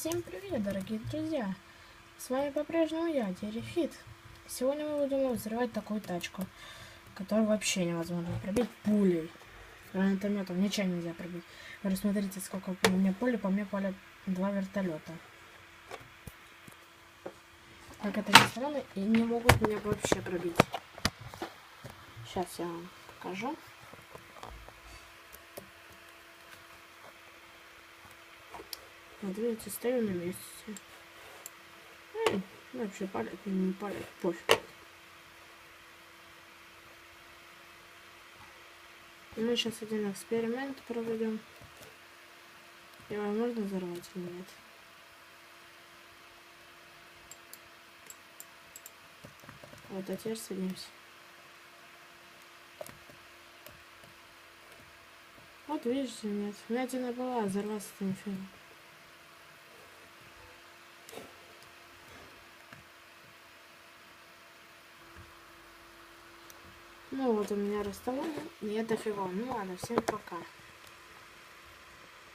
Всем привет, дорогие друзья! С вами по-прежнему я, Терефит. Сегодня мы будем взрывать такую тачку, которую вообще невозможно пробить пулей. Гранатометом ничего нельзя пробить. Вы рассмотрите, сколько у меня пули, по мне палят два вертолета. Как это ни странно, и не могут меня вообще пробить. Сейчас я вам покажу. Вот видите, стою на месте. Эй, вообще палят, не палят, пофиг. Мы сейчас один эксперимент проведем. Его можно взорвать или нет? Вот, а теперь садимся. Вот видишь, нет. Вмятина была, взорваться-то нифига. Ну вот у меня расставание, и это фигово. Ну ладно, всем пока.